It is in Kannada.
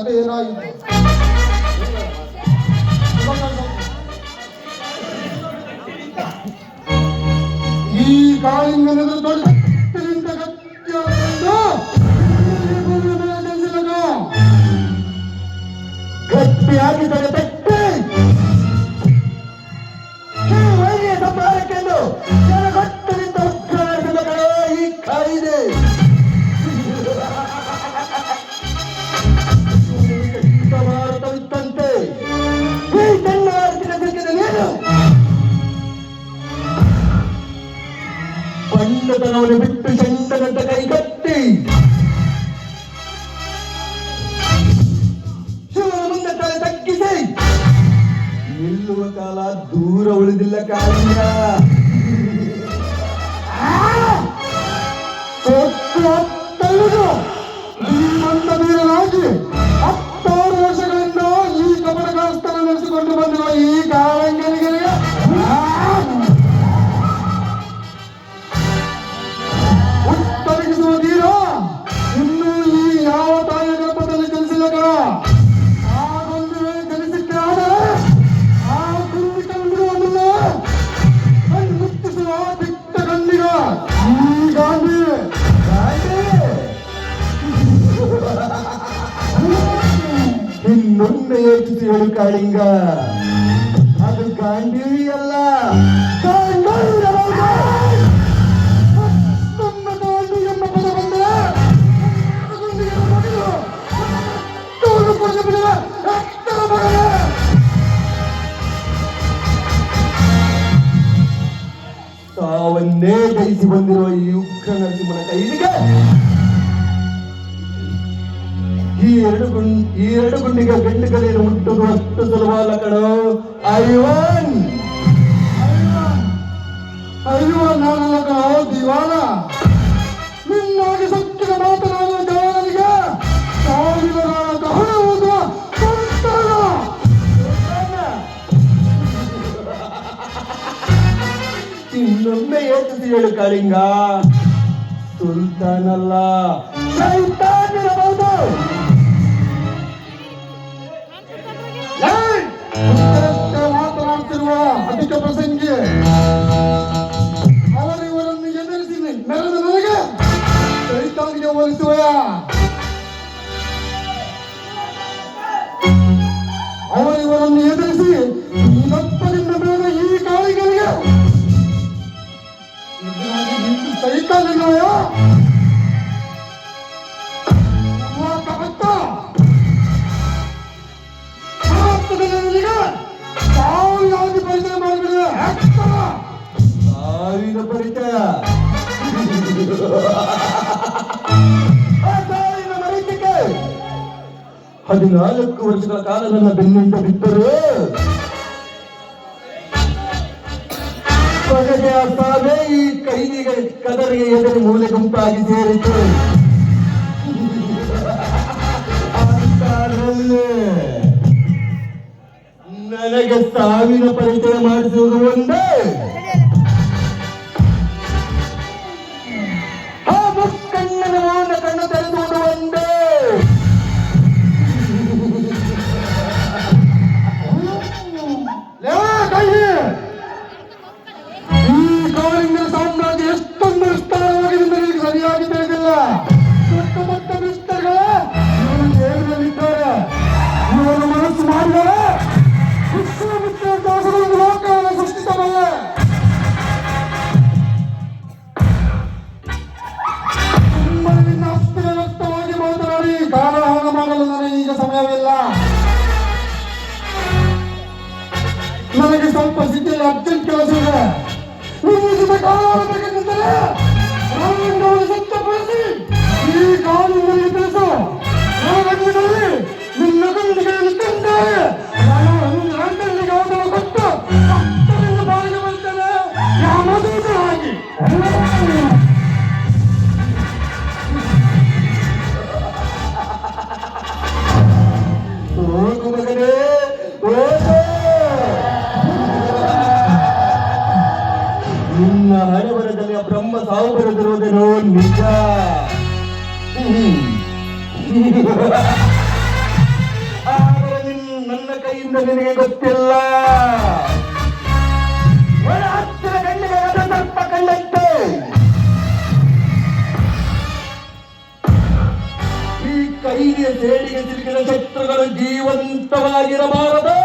ಕತೆ ಏನಾಯಿತು ಈ ಕಾಳಿಂಗನದು ದೊಡ್ಡ ಬಂಡತನವನ್ನು ಬಿಟ್ಟು ಚಂಡನಂತ ಕೈಗಟ್ಟಿ. ಮುಂದೆ ತಲೆ ತಗ್ಗಿಸಿ. ನಿಲ್ಲುವ ಕಾಲ ದೂರ ಉಳಿದಿಲ್ಲ ಕಾಲಿಂಗ ತೊಟ್ಟುವುದು ತೋಳು ಕಾಳಿಂಗ ಅದು ರಕ್ತದ ಅಲ್ಲ ತಾವನ್ನೇ ಜಯಿಸಿ ಬಂದಿರುವ ಈ ಉಗ್ರ ನರಸಿಂಹನ ಕೈಲಿಗೆ. ಈ ಎರಡು ಗುಂಡ್ ಈ ಎರಡು ಗುಂಡಿಗೆ ಗಂಡುಗಳೇನು ಮುಟ್ಟುವುದು ಅಷ್ಟು ಸುಲಭವಲ್ಲ ಕಣೋ. ಐವನ್ ಐವನ್ ನಾನಲ್ಲ ಕಣೋ, ದಿವಾನ. ನಿನ್ನಾಗಿ ಸತ್ತಿನ ಮಾತನಾಡುವ ಸಾವಿರ ಓದುವ ಸಂತಾನ. ಇನ್ನೊಮ್ಮೆ ಯೋಚಿಸಿ ಹೇಳು ಸುಲ್ತಾನಲ್ಲ. ಸೈತಾನಿರಬಹುದು ಸೈತಾನಿಗೆ ಹೋಲಿಸುವಯ ಅವರಿವರನ್ನು ಎದುರಿಸಿ ಇವತ್ತರಿಂದ ಬೆಳೆದ ಈ ಕಾಳಿಗಳಿಗೆ ಮಾಡಿಬಿಡಿದೆ ಸಾವಿರ ಪರಿಚಯ. ಹದಿನಾಲ್ಕು ವರ್ಷಗಳ ಕಾಲ ನನ್ನ ಬೆನ್ನಿಂದ ಬಿದ್ದರು ಕೊನೆಗೆ ಆ ಸಾವೇ ಈ ಕೈದಿಗೆ ಕದರಿಗೆ ಎದುರು ಮೂಲೆ ಗುಂಪಾಗಿ ಸೇರಿತು. ನನಗೆ ಸಾವಿನ ಪರಿಚಯ ಮಾಡಿಸುವುದು ಒಂದೇ. ನನಗೆ ಸ್ವಲ್ಪ ಸಿದ್ಧಿಯಲ್ಲಿ ಅರ್ಜೆಂಟ್ ಕೆಲಸ ಇದೆ. ಸಿದ್ಧಪಡಿಸಿ ಈ ಕಾಲಿನಲ್ಲಿ ತಿಳಿಸು ನಿನ್ನ ಲಂಡನ್ನಿಗೆ ಹೋಗಲು ಕೊಟ್ಟು ಬಾಳಿಗೆ ಬರ್ತೇನೆ ಹೋಗು. ಸಾವು ಬರೆದಿರುವುದೇನೋ ನಿಜ. ನನ್ನ ಕೈಯಿಂದ ನಿನಗೆ ಗೊತ್ತಿಲ್ಲ. ಹತ್ತಿರ ಕಣ್ಣಿಗೆ ಸರ್ಪ ಕಂಡಂತೆ. ಈ ಕೈಗೆ ಸೇಡಿಗೆ ಸಿಲುಕಿದ ಶತ್ರುಗಳು ಜೀವಂತವಾಗಿರಬಾರದು.